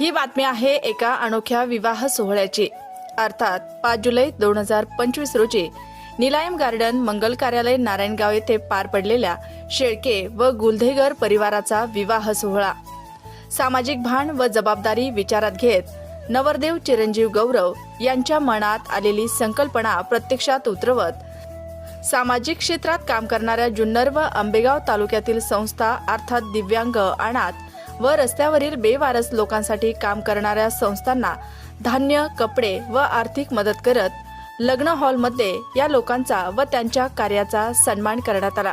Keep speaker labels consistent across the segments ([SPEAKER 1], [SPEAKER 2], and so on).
[SPEAKER 1] ही बातमी आहे एका अनोख्या विवाह सोहळ्याची. अर्थात पाच जुलै दोन हजार पंचवीस रोजी निलायम गार्डन मंगल कार्यालय नारायणगाव येथे पार पडलेल्या शेळके व गुलधेगर परिवाराचा विवाह सोहळा. सामाजिक भान व जबाबदारी विचारात घेत नवरदेव चिरंजीव गौरव यांच्या मनात आलेली संकल्पना प्रत्यक्षात उतरवत सामाजिक क्षेत्रात काम करणाऱ्या जुन्नर व आंबेगाव तालुक्यातील संस्था अर्थात दिव्यांग अनाथ व रस्त्यावरील बेवारस लोकांसाठी काम करणाऱ्या संस्थांना धान्य कपडे व आर्थिक मदत करत लग्न हॉलमध्ये या लोकांचा व त्यांच्या कार्याचा सन्मान करण्यात आला.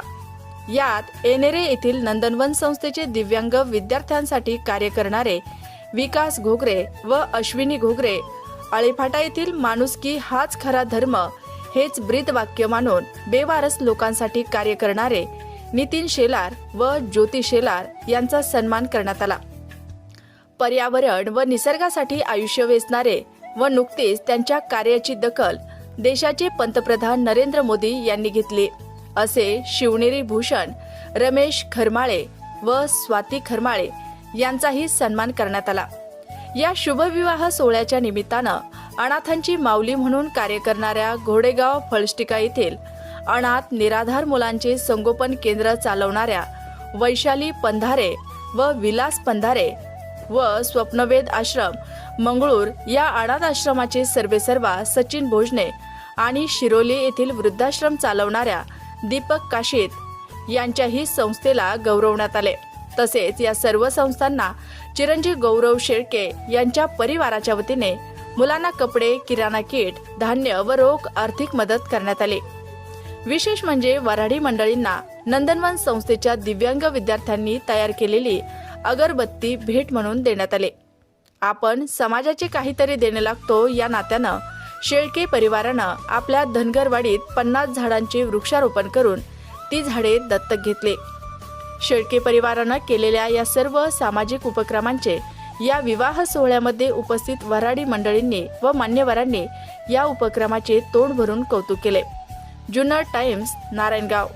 [SPEAKER 1] यात एनेरे येथील नंदनवन संस्थेचे दिव्यांग विद्यार्थ्यांसाठी कार्य करणारे विकास घोगरे व अश्विनी घोगरे अळीफाटा येथील माणुसकी हाच खरा धर्म हेच ब्रीद वाक्य मानून बेवारस लोकांसाठी कार्य करणारे नितीन शेलार व ज्योती शेलार यांचा सन्मान करण्यात आला. पर्यावरण व निसर्गासाठी आयुष्य वेचणारे व नुकतेच त्यांच्या कार्याची दखल देशाचे पंतप्रधान नरेंद्र मोदी यांनी घेतली. असे शिवनेरी भूषण रमेश खरमाळे व स्वाती खरमाळे यांचाही सन्मान करण्यात आला. या शुभविवाह सोहळ्याच्या निमित्तानं अनाथांची माऊली म्हणून कार्य करणाऱ्या घोडेगाव फळस्टिका येथील अनाथ निराधार मुलांचे संगोपन केंद्र चालवणाऱ्या वैशाली पंधारे व विलास पंधारे व स्वप्नवेद आश्रम मंगळूर या अनाथ आश्रमाचे सर्वेसर्वा सचिन भोजने आणि शिरोली येथील वृद्धाश्रम चालवणाऱ्या दीपक काशीत यांच्याही संस्थेला गौरवण्यात आले. तसेच या सर्व संस्थांना चिरंजीव गौरव शेळके यांच्या परिवाराच्या वतीने मुलांना कपडे किराणा किट धान्य व रोख आर्थिक मदत करण्यात आली. विशेष म्हणजे वऱ्हाडी मंडळींना नंदनवन संस्थेच्या दिव्यांग विद्यार्थ्यांनी तयार केलेली अगरबत्ती भेट म्हणून देण्यात आले. आपण समाजाचे काहीतरी देणे लागतो या नात्यानं शेळके परिवारानं आपल्या धनगरवाडीत पन्नास झाडांचे वृक्षारोपण करून ती झाडे दत्तक घेतले. शेळके परिवारानं केलेल्या या सर्व सामाजिक उपक्रमांचे या विवाह सोहळ्यामध्ये उपस्थित वऱ्हाडी मंडळींनी व मान्यवरांनी या उपक्रमाचे तोंड भरून कौतुक केले. जुन्नर टाइम्स नारायणगाव.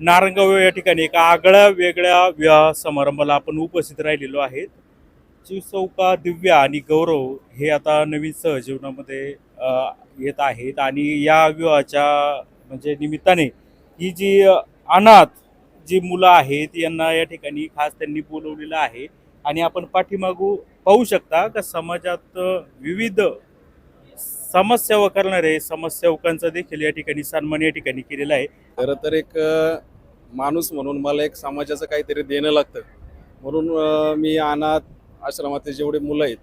[SPEAKER 2] नारायणगाव या ठिकाणी एका आगळ्या वेगळ्या विवाह समारंभाला आपण उपस्थित राहिलेलो आहेत. शिवचौका दिव्या आणि गौरव हे आता नवीन सहजीवनामध्ये येत आहेत आणि या विवाहाच्या म्हणजे निमित्ताने ही जी अनाथ जी मुलं आहेत यांना या ठिकाणी खास त्यांनी बोलवलेलं आहे. आणि आपण पाठीमागू पाहू शकता का समाजात विविध समाजसेवा करणारे समाजसेवकांचा देखील या ठिकाणी सन्मान या ठिकाणी केलेला आहे.
[SPEAKER 3] खरं तर एक माणूस म्हणून मला एक समाजाचं काहीतरी देणं लागतं. म्हणून मी अनाथ आश्रमातले जेवढे मुलं आहेत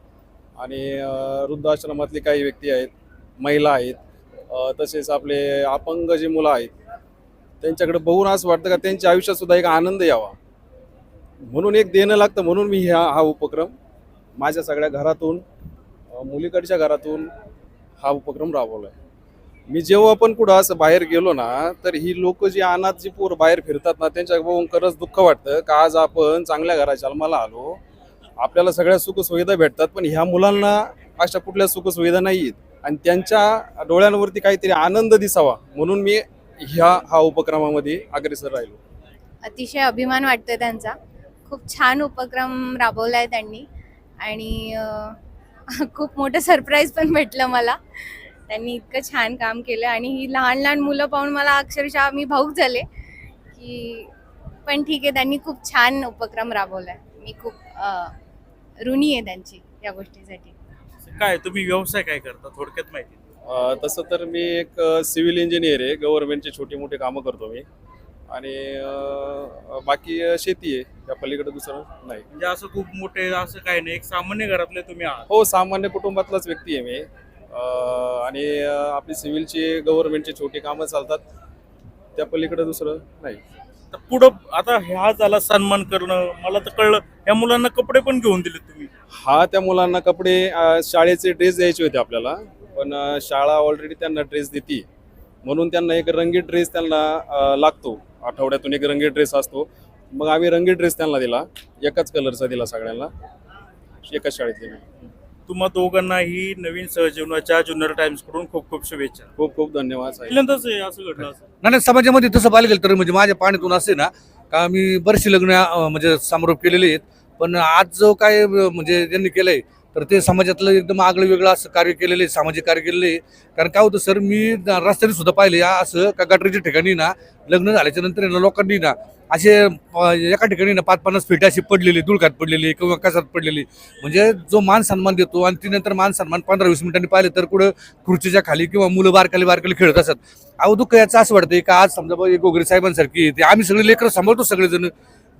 [SPEAKER 3] आणि वृद्ध वृद्धाश्रमातले काही व्यक्ती आहेत महिला आहेत तसेच आपले अपंग जे मुलं आहेत त्यांच्याकडे बघून असं वाटतं का त्यांच्या आयुष्यात सुद्धा एक आनंद यावा. म्हणून एक देणं लागतं म्हणून मी ह्या हा उपक्रम माझ्या सगळ्या घरातून मुलीकडच्या घरातून हा उपक्रम राबवला आहे मी जेव्हा पण कुठं असं बाहेर गेलो ना तर ही लोक जी अनाथ जी पोर बाहेर फिरतात ना त्यांच्या बघून खरंच दुःख वाटतं. का आज आपण चांगल्या घरात जन्माला आलो. आपल्याला सगळ्या सुखसुविधा भेटतात पण ह्या मुलांना अशा कुठल्या सुखसुविधा नाही आहेत आणि त्यांच्या डोळ्यांवरती काहीतरी आनंद दिसावा. म्हणून मी ह्या हा उपक्रमामध्ये अग्रेसर राहिलो.
[SPEAKER 4] अतिशय अभिमान वाटतोय त्यांचा. खूप छान उपक्रम राबवलाय त्यांनी. आणि खूप मोठं सरप्राईज पण भेटलं मला. त्यांनी इतकं छान काम केलं आणि ही लहान लहान मुलं पाहून मला अक्षरशः मी भाऊक झाले की पण ठीक आहे त्यांनी खूप छान उपक्रम राबवलाय. मी खूप अं, ऋणी आहे त्यांची या गोष्टीसाठी.
[SPEAKER 2] काय तुम्ही व्यवसाय काय करता? थोडक्यात माहिती
[SPEAKER 3] अ, तसं तर मी एक सिव्हिल इंजिनियर आहे. गव्हर्नमेंटची छोटी मोठी कामं करतो मी. आणि बाकी शेती आहे. त्या पलीकडे दुसरं नाही.
[SPEAKER 2] म्हणजे असं खूप मोठे असं काय नाही. एक सामान्य घरातले तुम्ही आहात.
[SPEAKER 3] हो सामान्य कुटुंबातलाच व्यक्ती आहे मी. आणि आपली सिव्हिलची गव्हर्नमेंटची छोटी कामं चालतात. त्या पलीकडे दुसरं नाही.
[SPEAKER 2] तर पुढं आता ह्या झाला सन्मान करणं मला तर कळलं या मुलांना कपडे पण घेऊन दिले तुम्ही.
[SPEAKER 3] हा त्या मुलांना कपडे शाळेचे ड्रेस द्यायचे होते आपल्याला. पण शाळा ऑलरेडी त्यांना ड्रेस देते म्हणून त्यांना एक रंगीत ड्रेस त्यांना लागतो. आठवड्यातून एक रंगीत ड्रेस असतो. मग आम्ही रंगीत ड्रेस त्यांना दिला. एकाच कलरचा दिला सगळ्यांना. एकाच शाळेतले
[SPEAKER 2] तुम्हा दोघांनाही नवीन सहजीवनाच्या जुन्नर टाइम्सकडून खूप खूप शुभेच्छा.
[SPEAKER 3] खूप खूप धन्यवाद
[SPEAKER 2] पहिल्यांदाच हे असं घडलं असं.
[SPEAKER 5] नाही नाही, समाजामध्ये तसं पाहिलं गेलं तर म्हणजे माझ्या पाण्यातून असे ना का मी बरेचसे लग्न अं, म्हणजे समारोप केलेले आहेत. पण आज जो काय अं, म्हणजे त्यांनी केलंय तर ते समाजातलं एकदम आगळं वेगळं असं कार्य केलेलं आहे सामाजिक कार्य केलेलं आहे. कारण काय होतं सर मी रस्त्याने सुद्धा पाहिले असं का गटरीच्या ठिकाणी ना लग्न झाल्याच्यानंतर ना लोकांनी ना असे एका ठिकाणी ना पाच पन्नास फिटे अशी पडलेली दुळकात पडलेली किंवा कसात पडलेली. म्हणजे जो मान सन्मान देतो आणि ती नंतर मान सन्मान पंधरा वीस मिनिटांनी पाहिलं तर कुठं खुर्चीच्या खाली किंवा मुलं बारकाली बारकाली खेळत असतात अहो दुःख याचं असं वाटतं का आज समजा बा गोगरे साहेबांसारखी ते आम्ही सगळे लेकरं सांभाळतो सगळेजण.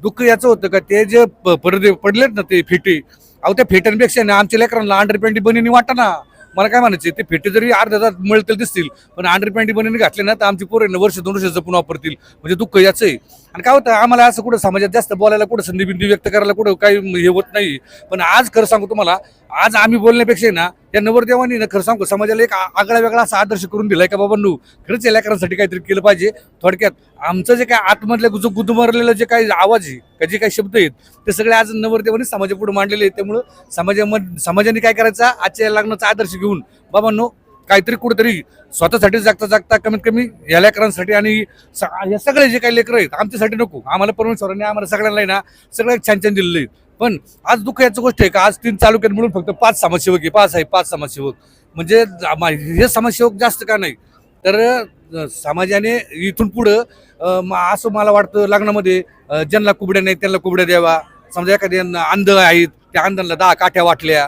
[SPEAKER 5] दुःख याचं होतं का ते जे प- पडदे पडलेत ना ते फेटे अहो त्या फेट्यांपेक्षा ना आमच्या लेकरांना अंडर पॅन्टी बनिनी वाटा ना. मला काय म्हणायचे ते फेटे जरी अर्ध्या तास मळतील दिसतील पण अंडर पॅन्टी बनिनी घातले ना तर आमची पोरं वर्ष दोन वर्ष जपून वापरतील. म्हणजे दुःख याचं आहे आणि काय होतं आम्हाला असं कुठं समाजात जास्त बोलायला कुठं संधी बिंदी व्यक्त करायला कुठं काही हे होत नाही. पण आज खरं सांगू तुम्हाला आज आम्ही बोलण्यापेक्षा ना या नवरदेवानी ना खरं सांगू समाजाला एक आगळा वेगळा असा आदर्श करून दिलाय का बाबांनो? खरंच या लेकरांसाठी काहीतरी केलं पाहिजे. थोडक्यात आमचं जे काय आतमधल्या जो गुदमरलेलं जे काही आवाज आहे का जे काही शब्द आहेत ते सगळे आज नवरदेवानी समाजापुढे मांडलेले आहेत. त्यामुळं समाजामध्ये समाजाने काय करायचा? आजच्या लग्नाचा आदर्श घेऊन बाबांनो काहीतरी कुठेतरी स्वतःसाठी जागता जागता कमीत कमी या लेकरांसाठी आणि स- या सगळे जे काही लेकरं आहेत आमच्यासाठी नको. आम्हाला परमेश्वरांनी आम्हाला सगळ्यांना आहे ना सगळं छान छान दिलेलं आहे. पण आज दुःख याची गोष्ट आहे का? आज तीन तालुक्यात मिळून फक्त पाच समाजसेवक आहे. पाच आहे पाच समाजसेवक. म्हणजे हे समाजसेवक जास्त का नाही? तर समाजाने इथून पुढं असं मला वाटतं लग्नामध्ये ज्यांना कुबड्या नाही त्यांना कुबड्या द्यावा. समजा एखाद्या अंध आहेत त्या अंधांना दहा काठ्या वाटल्या.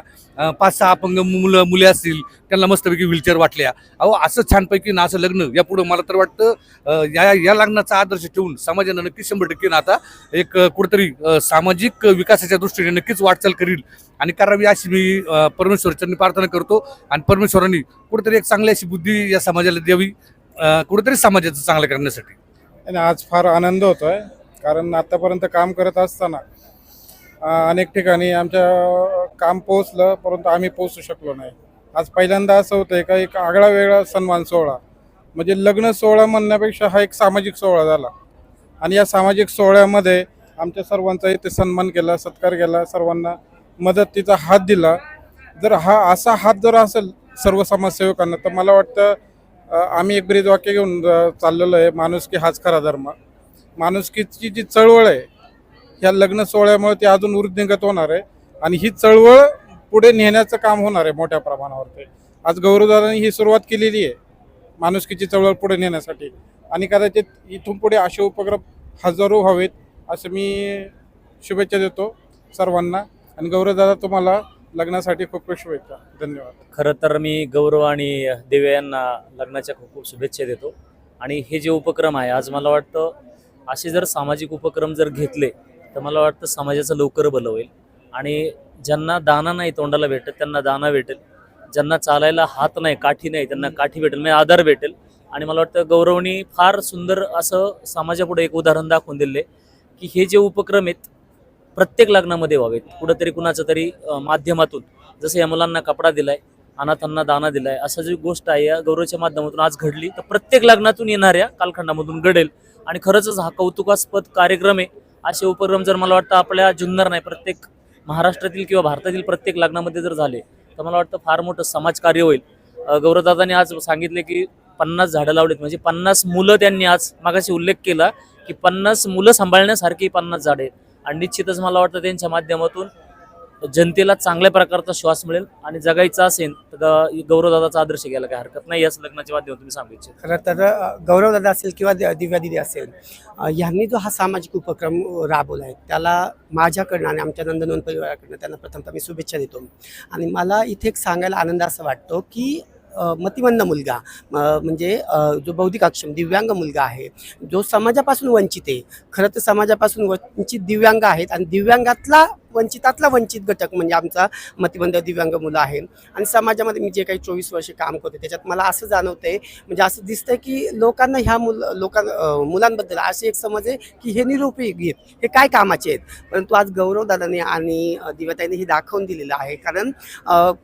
[SPEAKER 5] पाच सहा अपंग मुलं मुले असतील त्यांना मस्तपैकी व्हीलचेअर वाटल्या. अहो असं छानपैकी ना असं लग्न. या पुढं मला तर वाटतं या या लग्नाचा आदर्श ठेवून समाजानं नक्कीच शंभर टक्के ना आता एक कुठंतरी सामाजिक विकासाच्या दृष्टीने नक्कीच वाटचाल करील. आणि करावी अशी मी अ, प्रार्थना करतो. आणि परमेश्वरांनी कुठेतरी एक चांगली अशी बुद्धी या समाजाला द्यावी कुठेतरी समाजाचं चांगलं करण्यासाठी.
[SPEAKER 6] आणि आज फार आनंद होतोय कारण आतापर्यंत काम करत असताना अनेक ठिकाणी आमच्या काम पोहोचलं परंतु आम्ही पोहोचू शकलो नाही. आज पहिल्यांदा असं होतं का एक आगळा वेगळा सन्मान सोहळा. म्हणजे लग्न सोहळा म्हणण्यापेक्षा हा एक सामाजिक सोहळा झाला. आणि या सामाजिक सोहळ्यामध्ये आमच्या सर्वांचा इथे सन्मान केला सत्कार केला सर्वांना मदतीचा हात दिला. जर हा असा हात जर असेल सर्व समाजसेवकांना तर मला वाटतं आम्ही एक ब्रीद वाक्य घेऊन चाललेलो आहे माणुसकी हाच खरा धर्म. माणुसकीची जी चळवळ आहे ह्या लग्न सोहळ्यामुळे ते अजून वृद्धिंगत होणार आहे. आणि ही चळवळ पुढे नेण्याचं काम होणार आहे मोठ्या प्रमाणावरती आज गौरवदादांनी ही सुरुवात केलेली आहे. माणुसकीची चळवळ पुढे नेण्यासाठी. आणि कदाचित इथून पुढे असे उपक्रम हजारो व्हावेत असं मी शुभेच्छा देतो सर्वांना. आणि गौरवदादा तुम्हाला लग्नासाठी खूप खूप शुभेच्छा. धन्यवाद.
[SPEAKER 7] खरं तर मी गौरव आणि दिव्या यांना लग्नाच्या खूप खूप शुभेच्छा देतो. आणि हे जे उपक्रम आहे आज मला वाटतं असे जर सामाजिक उपक्रम जर घेतले तर मला वाटतं समाजाचं लवकर भलं होईल. आणि ज्यांना दाना नाही तोंडाला भेटत त्यांना दाना भेटेल. ज्यांना चालायला हात नाही काठी नाही त्यांना काठी भेटेल म्हणजे आधार भेटेल. आणि मला वाटतं गौरवनी फार सुंदर असं समाजापुढे एक उदाहरण दाखवून दिले की हे जे उपक्रम आहेत प्रत्येक लग्नामध्ये व्हावेत. कुठंतरी कुणाचं तरी माध्यमातून जसं या मुलांना कपडा दिलाय अनाथांना दाना दिलाय असं जी गोष्ट आहे या गौरवच्या माध्यमातून आज घडली तर प्रत्येक लग्नातून येणाऱ्या कालखंडामधून घडेल. आणि खरंच हा कौतुकास्पद कार्यक्रम आहे असे उपक्रम जर मला वाटतं आपल्या जुन्नर नाही प्रत्येक महाराष्ट्रातील किंवा भारतातील प्रत्येक लग्नामध्ये जर झाले तर मला वाटतं फार मोठं समाजकार्य होईल. गौरवदादांनी आज सांगितले की पन्नास झाडं लावलीत. म्हणजे पन्नास मुलं त्यांनी आज मागाशी उल्लेख केला की पन्नास मुलं सांभाळण्यासारखी पन्नास झाडे आहेत. आणि निश्चितच मला वाटतं त्यांच्या माध्यमातून जनतेला चांगल्या प्रकारचा श्वास मिळेल आणि जगायचा असेल तर गौरवदादाचा आदर्श घ्यायला काही हरकत नाही. याच लग्नाच्या माध्यमातून तुम्ही सांगू इच्छित.
[SPEAKER 8] खरं तर गौरवदादा असेल किंवा दिव्या दिदी असेल यांनी जो हा सामाजिक उपक्रम राबवला आहे त्याला माझ्याकडनं आणि आमच्या नंदनवन परिवाराकडनं त्यांना प्रथमतः मी शुभेच्छा देतो. आणि मला इथे एक सांगायला आनंद असा वाटतो की मतिमंद मुलगा म्हणजे जो बौद्धिक अक्षम दिव्यांग मुलगा आहे जो समाजापासून वंचित आहे खरं तर समाजापासून वंचित दिव्यांग आहेत आणि दिव्यांगातला वंचितातला वंचित घटक म्हणजे आमचा मतिबंध दिव्यांग मुलं आहे आणि समाजामध्ये मी जे काही चोवीस वर्ष काम करतो त्याच्यात मला असं जाणवतंय म्हणजे असं दिसतंय की लोकांना ह्या मुल लोकां मुलांबद्दल असे एक समज आहे की हे निरुपयोगी आहेत. हे काय कामाचे आहेत? परंतु आज गौरवदादाने आणि दिव्याताईने हे दाखवून दिलेलं आहे. कारण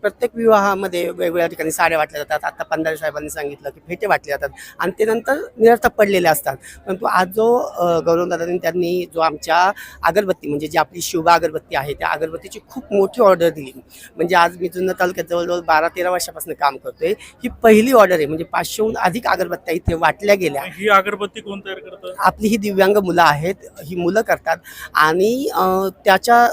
[SPEAKER 8] प्रत्येक विवाहामध्ये वेगवेगळ्या ठिकाणी साड्या वाटल्या जातात. आता पंधारे साहेबांनी सांगितलं की फेटे वाटले जातात. आणि ते नंतर निरर्थक पडलेले असतात. परंतु आज जो गौरवदादाने त्यांनी जो आमच्या अगरबत्ती म्हणजे जी आपली शिवबा अगरबत्ती आहे. त्या अगरबत्तीची खूप मोठी ऑर्डर दिली. म्हणजे आज मी जुन्नर तालुक्यात जवळजवळ बारा तेरा वर्षापासून काम करतोय. ही पहिली ऑर्डर आहे. म्हणजे पाचशेहून अधिक अगरबत्त्या इथे वाटल्या गेल्या.
[SPEAKER 2] ही अगरबत्ती कोण तयार करतं?
[SPEAKER 8] आपली ही दिव्यांग मुलं आहेत. ही मुलं करतात. आणि त्याच्या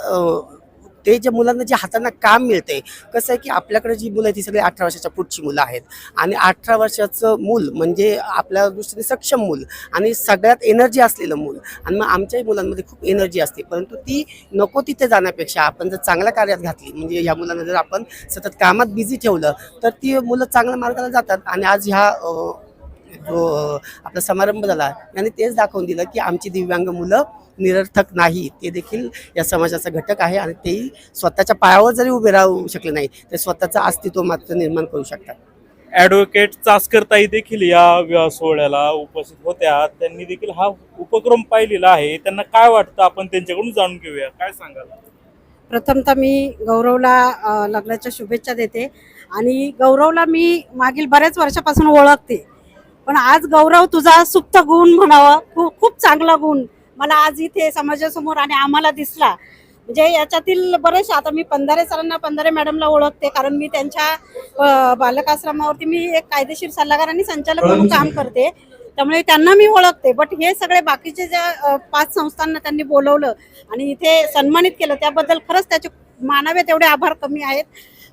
[SPEAKER 8] ते जे मुलांना जे हातांना काम मिळते कसं आहे की आपल्याकडे जी मुलं आहेत ती सगळी अठरा वर्षाच्या पुढची मुलं आहेत. आणि अठरा वर्षाचं मूल म्हणजे आपल्या दृष्टीने सक्षम मूल आणि सगळ्यात एनर्जी असलेलं मूल. आणि मग आमच्याही मुलांमध्ये खूप एनर्जी असते. परंतु ती नको तिथे जाण्यापेक्षा आपण जर चांगल्या कार्यात घातली म्हणजे ह्या मुलांना जर आपण सतत कामात बिझी ठेवलं तर ती मुलं चांगल्या मार्गाला जातात. आणि आज ह्या जो आपला समारंभ झाला यांनी तेच दाखवून दिलं की आमची दिव्यांग मुलं निरर्थक नाही. ते देखील या समाजाचा घटक आहे आणि तेही स्वतःच्या पायावर जरी उभे राहू शकले नाही ते स्वतःचं अस्तित्व मात्र निर्माण करू शकतात.
[SPEAKER 2] ॲडव्होकेट चासकरताई देखील या सोहळ्याला उपस्थित होत्या. त्यांनी देखील हा उपक्रम पाहिलेला आहे. त्यांना काय वाटतं? आपण त्यांच्याकडून जाणून घेऊया. काय सांगाल?
[SPEAKER 9] प्रथमतः मी गौरवला लग्नाच्या शुभेच्छा देते. आणि गौरवला मी मागील बऱ्याच वर्षापासून ओळखते. पण आज गौरव तुझा सुप्त गुण म्हणावा. खूप खूप चांगला गुण. मला आज इथे समाजासमोर आणि आम्हाला दिसला. म्हणजे याच्यातील बरेचसे आता मी पंधरे सरांना पंधरे मॅडमला ओळखते कारण मी त्यांच्या बालकाश्रमावरती मी एक कायदेशीर सल्लागार आणि संचालक म्हणून काम करते. त्यामुळे त्यांना मी ओळखते. बट हे सगळे बाकीचे ज्या पाच संस्थांना त्यांनी बोलवलं आणि इथे सन्मानित केलं त्याबद्दल खरंच त्याचे मानावे तेवढे आभार कमी आहेत.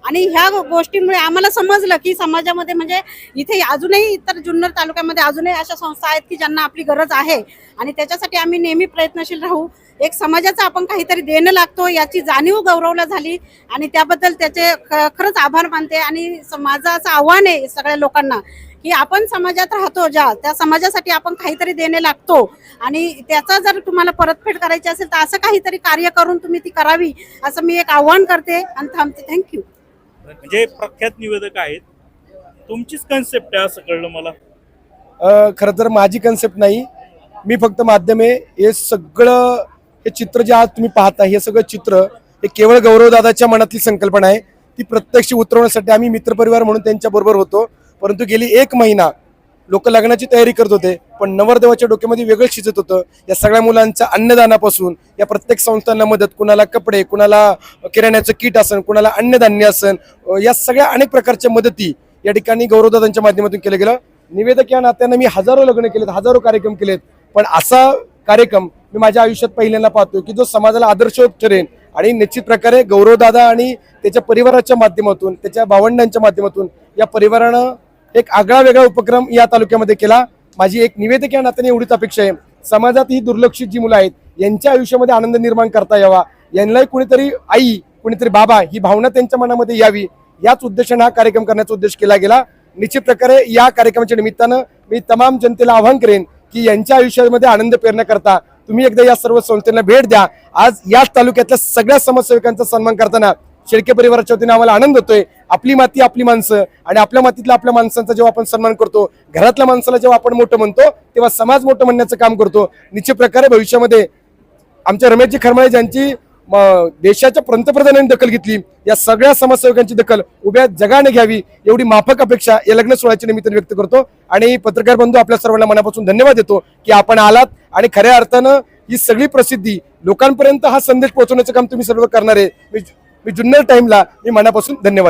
[SPEAKER 9] आणि ह्या गोष्टीमुळे आम्हाला समजलं की समाजामध्ये म्हणजे इथे अजूनही इतर जुन्नर तालुक्यामध्ये अजूनही अशा संस्था आहेत की ज्यांना आपली गरज आहे. आणि त्याच्यासाठी आम्ही नेहमी प्रयत्नशील राहू. एक समाजाचा आपण काहीतरी देणं लागतो याची जाणीव गौरवला झाली आणि त्याबद्दल त्याचे ख- खरंच आभार मानते आणि स- माझं असं आव्हान आहे सगळ्या लोकांना की आपण समाजात राहतो ज्या त्या समाजासाठी आपण काहीतरी देणे लागतो. आणि त्याचा जर तुम्हाला परतफेड करायची असेल तर असं काहीतरी कार्य करून तुम्ही ती करावी असं मी एक आव्हान करते आणि थांबते. थँक्यू
[SPEAKER 2] म्हणजे प्रख्यात निवेदक आहेत. तुमचीच कन्सेप्ट आहे असं कळलं मला.
[SPEAKER 10] खरं तर माझी कन्सेप्ट नाही. मी फक्त माध्यमे हे सगळं हे चित्र जे आज तुम्ही पाहता हे सगळं चित्र हे केवळ गौरवदादाच्या मनातली संकल्पना आहे. ती प्रत्यक्ष उतरवण्यासाठी आम्ही मित्रपरिवार म्हणून त्यांच्या बरोबर होतो. परंतु गेली एक महिना लोक लग्नाची तयारी करत होते पण नवरदेवाच्या डोक्यामध्ये वेगळं शिजत होतं. या सगळ्या मुलांच्या अन्नदानापासून या प्रत्येक संस्थांना मदत कुणाला कपडे कुणाला किराण्याचं किट असन कुणाला अन्नधान्य असन या सगळ्या अनेक प्रकारच्या मदती या ठिकाणी गौरवदादांच्या माध्यमातून केलं गेलं. निवेदक या नात्यानं मी हजारो लग्न केलेत हजारो कार्यक्रम केलेत पण असा कार्यक्रम मी माझ्या आयुष्यात पहिल्यांदा पाहतो की जो समाजाला आदर्श ठरेल आणि निश्चित प्रकारे गौरवदादा आणि त्याच्या परिवाराच्या माध्यमातून त्याच्या भावंडांच्या माध्यमातून या परिवारानं एक आगळा वेगळा उपक्रम या तालुक्यामध्ये केला. माझी एक निवेदक या नात्याने एवढीच अपेक्षा आहे. समाजात ही दुर्लक्षित जी मुलं आहेत यांच्या आयुष्यामध्ये आनंद निर्माण करता यावा. यांनाही कुणीतरी आई कुणीतरी बाबा ही भावना त्यांच्या मनामध्ये यावी. याच उद्देशाने हा कार्यक्रम करण्याचा उद्देश केला गेला. निश्चित प्रकारे या कार्यक्रमाच्या निमित्तानं मी तमाम जनतेला आवाहन करेन की यांच्या आयुष्यामध्ये आनंद पेरण्याकरता तुम्ही एकदा या सर्व संस्थेला भेट द्या. आज याच तालुक्यातल्या सगळ्या समाजसेवकांचा सन्मान करताना शेळके परिवाराच्या वतीने आम्हाला आनंद होतोय. आपली माती आपली माणसं आणि आपल्या मातीतल्या आपल्या माणसांचा जेव्हा आपण सन्मान करतो घरातल्या माणसाला जेव्हा आपण मोठं म्हणतो तेव्हा समाज मोठं म्हणण्याचं काम करतो. निश्चित प्रकारे भविष्यामध्ये आमच्या रमेशजी खरमाळे ज्यांची देशाच्या पंतप्रधानांनी दखल घेतली या सगळ्या समाजसेवकांची दखल उभ्या जगाने घ्यावी एवढी माफक अपेक्षा या लग्न सोहळ्याच्या निमित्ताने व्यक्त करतो. आणि पत्रकार बंधू आपल्या सर्वांना मनापासून धन्यवाद देतो की आपण आलात आणि खऱ्या अर्थानं ही सगळी प्रसिद्धी लोकांपर्यंत हा संदेश पोहोचवण्याचं काम तुम्ही सर्व करणार आहे. मी जुन्नर टाइमला मी मनापासून धन्यवाद